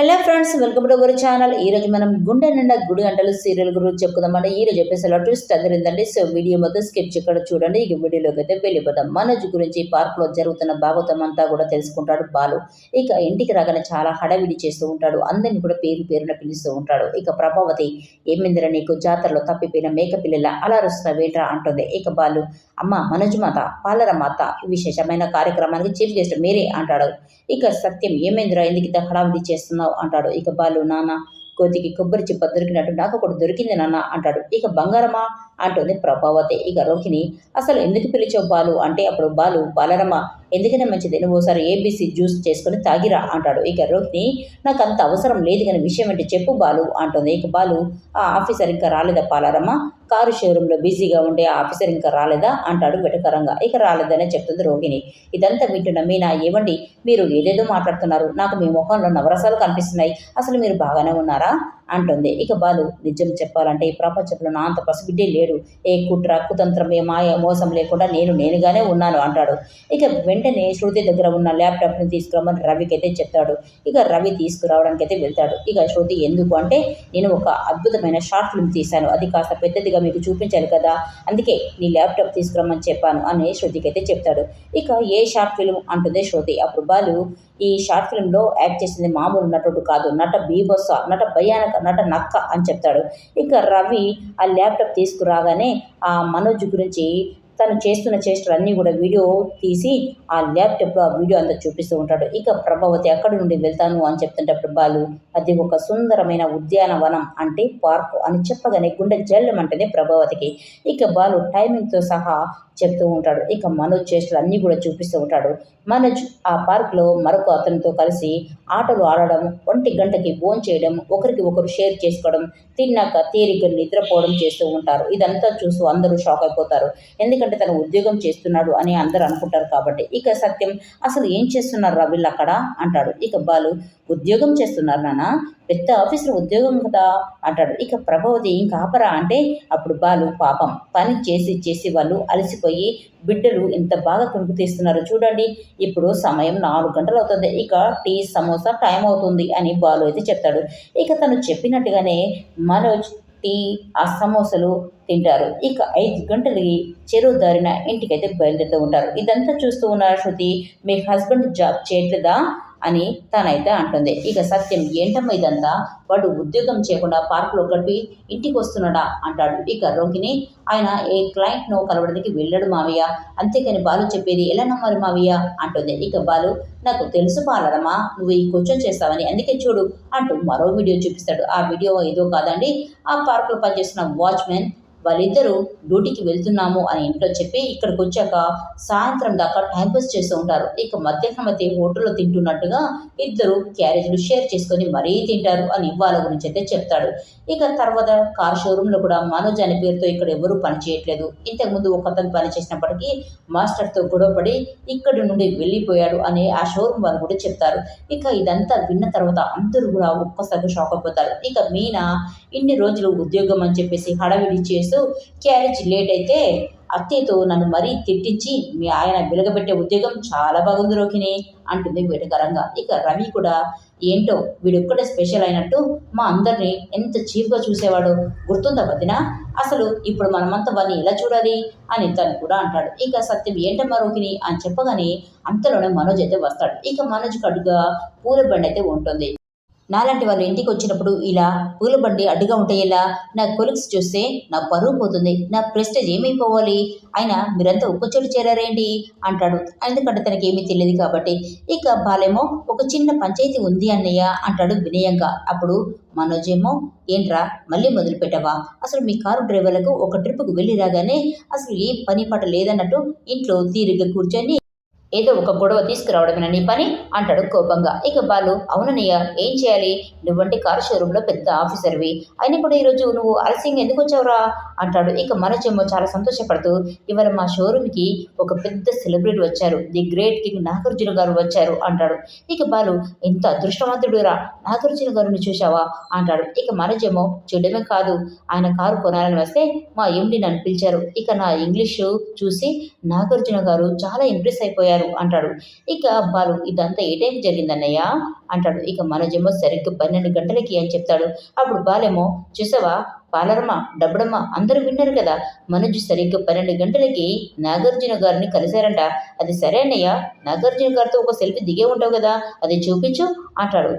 Hello friends welcome to our channel. ఈ రోజు మనం గుండె నిండా గుడి గంటలు సీరియల్ గురించి చెప్పుకుందామంటే ఈ రోజు ఎపిసోడ్ ట్విస్ట్ అదిరిందండి. సో వీడియో మొత్తం స్కిప్ ఇక్కడ చూడండి. ఇక వీడియోలోకి అయితే వెళ్ళిపోతాం. మనోజ్ గురించి పార్క్లో జరుగుతున్న భాగవతం అంతా కూడా తెలుసుకుంటాడు బాలు. ఇక ఇంటికి రాగానే చాలా హడావిడి చేస్తూ ఉంటాడు. అందరిని కూడా పేరు పేరున పిలుస్తూ ఉంటాడు. ఇక ప్రభావతి ఏమిందిరా నీకు? జాతరలో తప్పిపోయిన మేక పిల్లల అలా వేట్రా అంటుంది. ఇక బాలు అమ్మ మనోజ్ మాత పాలర మాత విశేషమైన కార్యక్రమానికి చీఫ్ గెస్ట్ మీరే అంటాడు. ఇక సత్యం ఏమైందిరా? ఎందుకు హడావిడి చేస్తున్నావు? అంటాడు. ఇక బాలు నాన్న కోతికి కొబ్బరి చిప్ప దొరికినట్టు నాకు ఒకటి దొరికింది నాన్న అంటాడు. ఇక బంగారమా? అంటుంది ప్రభావతి. ఇక రోహిణి అసలు ఎందుకు పిలిచావు బాలు? అంటే అప్పుడు బాలు బాలరమ్మ ఎందుకైనా మంచిది. నువ్వు ఒకసారి ఏబీసీ జ్యూస్ చేసుకుని తాగిరా అంటాడు. ఇక రోహిణి నాకు అంత అవసరం లేదు కానీ విషయం ఏంటి చెప్పు బాలు అంటుంది. ఇక బాలు ఆ ఆఫీసర్ ఇంకా రాలేదా పాలారమ్మ? కారు షోరూంలో బిజీగా ఉండే ఆ ఆఫీసర్ ఇంకా రాలేదా? అంటాడు వెటకరంగా. ఇక రాలేదనే చెప్తుంది రోహిణి. ఇదంతా వింటున్న మీనా ఏమండి మీరు ఏదేదో మాట్లాడుతున్నారు. నాకు మీ ముఖంలో నవరసాలు కనిపిస్తున్నాయి. అసలు మీరు బాగానే ఉన్నారా? అంటుంది. ఇక బాలు నిజం చెప్పాలంటే ఈ ప్రపంచంలో నా అంత పసిబిడ్డే లేడు. ఏ కుట్ర కుతంత్రం ఏ మాయ మోసం లేకుండా నేను నేనుగానే ఉన్నాను అంటాడు. ఇక వెంటనే శృతి దగ్గర ఉన్న ల్యాప్టాప్ని తీసుకురమ్మని రవికి అయితే చెప్తాడు. ఇక రవి తీసుకురావడానికి అయితే వెళ్తాడు. ఇక శృతి ఎందుకు అంటే నేను ఒక అద్భుతమైన షార్ట్ ఫిల్మ్ తీశాను. అది కాస్త పెద్దదిగా మీకు చూపించాలి కదా అందుకే నీ ల్యాప్టాప్ తీసుకురమ్మని చెప్పాను అని శృతికి అయితే చెప్తాడు. ఇక ఏ షార్ట్ ఫిల్మ్? అంటుంది శృతి. అప్పుడు బాలు ఈ షార్ట్ ఫిల్మ్లో యాక్ట్ చేసింది మామూలు నటుడు కాదు. నట బీభత్స నట భయానక నట నక్క అని చెప్తాడు. ఇక రవి ఆ ల్యాప్టాప్ తీసుకురాగానే ఆ మనోజ్ గురించి తను చేస్తున్న చేష్టలన్నీ కూడా వీడియో తీసి ఆ ల్యాప్టాప్లో ఆ వీడియో అంతా చూపిస్తూ ఉంటాడు. ఇక ప్రభావతి అక్కడి నుండి వెళ్తాను అని చెప్తుంటప్పుడు బాలు అది ఒక సుందరమైన ఉద్యానవనం అంటే పార్కు అని చెప్పగానే గుండె జల్లమంటేనే ప్రభావతికి. ఇక బాలు టైమింగ్తో సహా చెప్తూ ఉంటాడు. ఇక మనోజ్ చేష్టలు అన్నీ కూడా చూపిస్తూ ఉంటాడు. మనోజ్ ఆ పార్క్లో మరొక అతనితో కలిసి ఆటలు ఆడడం ఒంటి గంటకి ఫోన్ చేయడం ఒకరికి ఒకరు షేర్ చేసుకోవడం తిన్నాక తీరిగ్గా నిద్రపోవడం చేస్తూ ఉంటారు. ఇదంతా చూస్తూ అందరూ షాక్ అయిపోతారు. ఎందుకంటే తను ఉద్యోగం చేస్తున్నాడు అని అందరూ అనుకుంటారు కాబట్టి. ఇక సత్యం అసలు ఏం చేస్తున్నారు రా వీళ్ళు అక్కడ? అంటాడు. ఇక బాలు ఉద్యోగం చేస్తున్నారు నాన్న పెద్ద ఆఫీసర్ ఉద్యోగం కదా? అంటాడు. ఇక ప్రభావతి ఇంకా ఆపరా? అంటే అప్పుడు బాలు పాపం పని చేసి చేసి వాళ్ళు అలసిపోయి బిడ్డలు ఎంత బాగా కొనుక్కు తీస్తున్నారు. చూడండి ఇప్పుడు సమయం నాలుగు గంటలు అవుతుంది. ఇక టీ సమోసా టైం అవుతుంది అని బాలు అయితే చెప్తాడు. ఇక తను చెప్పినట్టుగానే మనోజ్ టీ ఆ సమోసాలు తింటారు. ఇక ఐదు గంటలకి చెరువు దారిన ఇంటికైతే బయలుదేరుతూ ఉంటారు. ఇదంతా చూస్తూ ఉన్నారు శృతి మీ హస్బెండ్ జాబ్ చేయట్లేదా? అని తనైతే అంటుంది. ఇక సత్యం ఏంటమ్మా ఇదంతా? వాడు ఉద్యోగం చేయకుండా పార్కులో గడిపి ఇంటికి వస్తున్నాడా? అంటాడు. ఇక రోగిని ఆయన ఏ క్లయింట్ను కలవడానికి వెళ్ళాడు మావయ్య. అంతేకాని బాలు చెప్పేది ఎలా నమ్మాలి మావయ్య? అంటుంది. ఇక బాలు నాకు తెలుసు పాలరమ్మా నువ్వు ఈ క్వశ్చన్ చేస్తావని. అందుకే చూడు అంటూ మరో వీడియో చూపిస్తాడు. ఆ వీడియో ఏదో కాదండి. ఆ పార్కులో పనిచేస్తున్న వాచ్మెన్ వాళ్ళిద్దరూ డ్యూటీకి వెళ్తున్నాము అని ఇంట్లో చెప్పి ఇక్కడికి వచ్చాక సాయంత్రం దాకా టైంపాస్ చేస్తూ ఉంటారు. ఇక మధ్యాహ్నం అయితే హోటల్లో తింటున్నట్టుగా ఇద్దరు క్యారేజ్లు షేర్ చేసుకొని మరీ తింటారు అని వాళ్ళ గురించి అయితే చెప్తాడు. ఇక తర్వాత కార్ షోరూంలో కూడా మనోజ్ అనే పేరుతో ఇక్కడ ఎవరూ పని చేయట్లేదు. ఇంతకుముందు ఒక అతను పని చేసినప్పటికీ మాస్టర్తో గొడవపడి ఇక్కడి నుండి వెళ్ళిపోయాడు అని ఆ షోరూమ్ వాళ్ళు కూడా చెప్తారు. ఇక ఇదంతా విన్న తర్వాత అందరూ కూడా ఒక్కసారి షాక్ అయిపోతారు. ఇక మీనా ఇన్ని రోజులు ఉద్యోగం అని చెప్పేసి హడావిడి చేస్తూ క్యారేజ్ లేట్ అయితే అత్తయ్యతో నన్ను మరీ తిట్టించి మీ ఆయన వెలగబెట్టే ఉద్యోగం చాలా బాగుంది రోహిణి అంటుంది వేటకరంగా ఇక రవి కూడా ఏంటో వీడొక్కడే స్పెషల్ అయినట్టు మా అందరినీ ఎంత చీఫ్గా చూసేవాడు? గుర్తుందా వదిన? అసలు ఇప్పుడు మనమంతా వాడిని ఎలా చూడాలి? అని తను కూడా అంటాడు. ఇక సత్యం ఏంటమ్మా రోహిణి? అని చెప్పగానే అంతలోనే మనోజ్ అయితే వస్తాడు. ఇక మనోజ్ కడుగా పూల బండి అయితే ఉంటుంది. నాలాంటి వాళ్ళు ఇంటికి వచ్చినప్పుడు ఇలా పూల బండి అడ్డుగా ఉంటే ఎలా నా కొలిక్స్ చూస్తే నా పరువు పోతుంది నా ప్రెస్టేజ్ ఏమైపోవాలి? అయినా మీరంతా ఒక్క చోటు చేరారేంటి? అంటాడు. ఎందుకంటే తనకి ఏమీ తెలియదు కాబట్టి. ఇక బాలేమో ఒక చిన్న పంచాయతీ ఉంది అన్నయ్య అంటాడు వినయంగా. అప్పుడు మనోజేమో ఏంట్రా మళ్ళీ మొదలుపెట్టవా? అసలు మీ కారు డ్రైవర్లకు ఒక ట్రిప్కు వెళ్ళి రాగానే అసలు ఏం పని పాట లేదన్నట్టు ఇంట్లో తీరిగ్గా కూర్చొని ఏదో ఒక గొడవ తీసుకురావడమేనా నీ పని? అంటాడు కోపంగా. ఇక బాలు అవునన్నయ్య ఏం చేయాలి? నువ్వంటే కారు షోరూంలో పెద్ద ఆఫీసర్వి. అయినా కూడా ఈరోజు నువ్వు ఆలస్యంగా ఎందుకు వచ్చావురా? అంటాడు. ఇక మనోజేమో చాలా సంతోషపడుతూ ఇవాళ మా షోరూమ్కి ఒక పెద్ద సెలబ్రిటీ వచ్చారు. ది గ్రేట్ కింగ్ నాగార్జున గారు వచ్చారు అంటాడు. ఇక బాలు ఎంత అదృష్టవంతుడురా నాగార్జున గారిని చూశావా? అంటాడు. ఇక మనోజేమో చూడమే కాదు. ఆయన కారు కొనాలని వస్తే మా ఎండి నన్ను పిలిచారు. ఇక నా ఇంగ్లీషు చూసి నాగార్జున గారు చాలా ఇంప్రెస్ అయిపోయారు. అంటాడు. ఇక బాలు ఇదంతా ఏ టైం జరిగిందన్నయ్య? అంటాడు. ఇక మనోజేమో సరిగ్గా పన్నెండు గంటలకి అని చెప్తాడు. అప్పుడు బాలేమో చూసావా? పాలరమ్మ డబ్బడమ్మ అందరూ విన్నారు కదా? మనోజ్ సరిగ్గా పన్నెండు గంటలకి నాగార్జున గారిని కలిశారంట. అది సరే అన్నయ్య నాగార్జున గారితో ఒక సెల్ఫీ దిగే ఉంటావు కదా? అది చూపించు అంటాడు.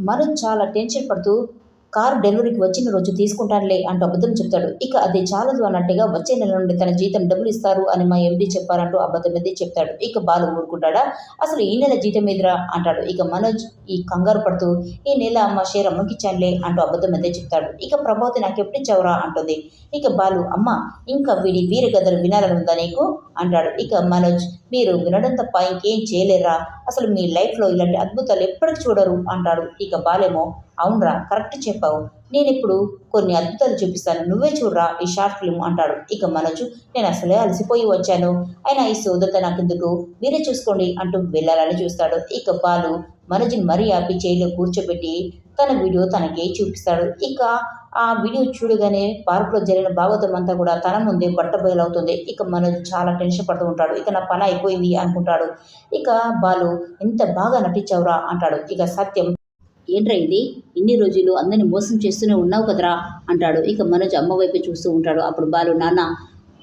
మనోజ్ చాలా టెన్షన్ పడుతూ కారు డెలివరీకి వచ్చిన రోజు తీసుకుంటానులే అంటూ అబద్ధం చెప్తాడు. ఇక అది చాలదు అన్నట్టుగా వచ్చే నెల నుండి తన జీతం డబ్బులు ఇస్తారు అని మా ఎండి చెప్పారంటూ అబద్ధం మీద చెప్తాడు. ఇక బాలు ఊరుకుంటాడా? అసలు ఈ నెల జీతం ఎదురా అంటాడు. ఇక మనోజ్ ఈ కంగారు పడుతూ ఈ నెల మా షేర్ అమ్మకిచ్చానులే అంటూ అబద్ధం అయితే చెప్తాడు. ఇక ప్రభావతి నాకు ఎప్పుడు అంటుంది. ఇక బాలు అమ్మ ఇంకా వీడి వీరగదలు వినాలని ఉందా నీకు? అంటాడు. ఇక మనోజ్ మీరు వినడం తప్ప ఇంకేం చేయలేరా అసలు మీ లైఫ్లో ఇలాంటి అద్భుతాలు ఎప్పటికి చూడరు? అంటాడు. ఇక బాలేమో అవునరా కరెక్ట్ చెప్పావు. నేను ఇప్పుడు కొన్ని అద్భుతాలు చూపిస్తాను. నువ్వే చూడరా ఈ షార్ట్ ఫిల్మ్ అంటాడు. ఇక మనోజు నేను అసలే అలసిపోయి వచ్చాను. అయినా ఈ సోదత నాకెందుకు? మీరే చూసుకోండి అంటూ వెళ్ళాలని చూస్తాడు. ఇక బాలు మనోజ్ని మరీ ఆపి చేయిలో కూర్చోబెట్టి తన వీడియో తనకే చూపిస్తాడు. ఇక ఆ వీడియో చూడగానే పార్కులో జరిగిన భాగవతం అంతా కూడా తన ముందే బట్టబయలవుతుంది. ఇక మనోజ్ చాలా టెన్షన్ పడుతూ ఉంటాడు. ఇక నా పని అయిపోయింది అనుకుంటాడు. ఇక బాలు ఎంత బాగా నటించావురా అంటాడు. ఇక సత్యం ఏంట్రా ఇది? ఇన్ని రోజులు అందరిని మోసం చేస్తూనే ఉన్నావు కదరా? అంటాడు. ఇక మనోజ్ అమ్మ వైపు చూస్తూ ఉంటాడు. అప్పుడు బాలు నాన్న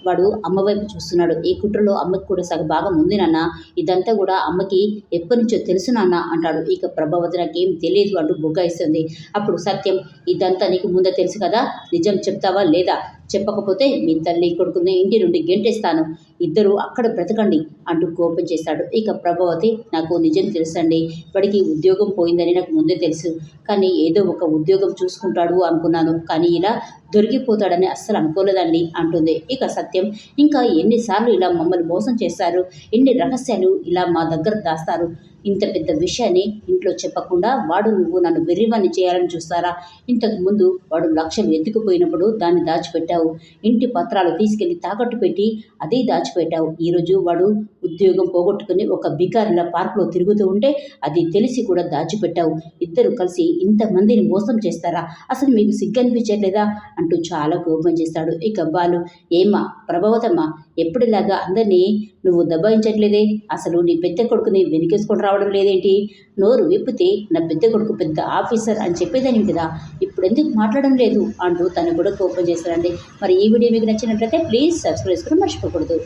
వాడు అమ్మ వైపు చూస్తున్నాడు. ఈ కుట్రలో అమ్మకి కూడా సగ భాగం ఉంది నాన్న. ఇదంతా కూడా అమ్మకి ఎప్పటి నుంచో తెలుసు నాన్న అంటాడు. ఇక ప్రభావతి నాకేం తెలియదు అంటూ బుగ్గాయిస్తుంది అప్పుడు సత్యం ఇదంతా నీకు ముందే తెలుసు కదా? నిజం చెప్తావా లేదా? చెప్పకపోతే మీ తల్లి కొడుకుని ఇంటి నుండి గెంటేస్తాను. ఇద్దరు అక్కడ బ్రతకండి అంటూ కోపం చేశాడు. ఇక ప్రభావతి నాకు నిజం తెలుసండి. వాడికి ఉద్యోగం పోయిందని నాకు ముందే తెలుసు. కానీ ఏదో ఒక ఉద్యోగం చూసుకుంటాడు అనుకున్నాను. కానీ ఇలా దొరికిపోతాడని అస్సలు అనుకోలేదండి అంటుంది. ఇక సత్యం ఇంకా ఎన్నిసార్లు ఇలా మమ్మల్ని మోసం చేస్తారు? ఎన్ని రహస్యాలు ఇలా మా దగ్గర దాస్తారు? ఇంత పెద్ద విషయాన్ని ఇంట్లో చెప్పకుండా వాడు నువ్వు నన్ను వెర్రివాన్ని చేయాలని చూస్తారా? ఇంతకు ముందు వాడు లక్ష్యం ఎత్తుకుపోయినప్పుడు దాన్ని దాచిపెట్టావు. ఇంటి పత్రాలు తీసుకెళ్ళి తాకట్టు పెట్టి అదే దాచిపెట్టావు. ఈరోజు వాడు ఉద్యోగం పోగొట్టుకుని ఒక బికారిలా పార్కులో తిరుగుతూ ఉంటే అది తెలిసి కూడా దాచిపెట్టావు. ఇద్దరు కలిసి ఇంతమందిని మోసం చేస్తారా? అసలు మీకు సిగ్గనిపించట్లేదా? అంటూ చాలా కోపం చేస్తాడు. ఇక బాలు ఏమా ప్రభావతమ్మ ఎప్పుడిలాగా అందరినీ నువ్వు దబాయించట్లేదే? అసలు నీ పెద్ద కొడుకుని వెనుకేసుకొని రావడం లేదేంటి? నోరు విప్పితే నా పెద్ద కొడుకు పెద్ద ఆఫీసర్ అని చెప్పేదాని కదా. ఇప్పుడు ఎందుకు మాట్లాడడం లేదు? అంటూ తను కూడా కోపం చేశారండి మరి ఈ వీడియో మీకు నచ్చినట్లయితే ప్లీజ్ సబ్స్క్రైబ్ చేసుకుని మర్చిపోకూడదు.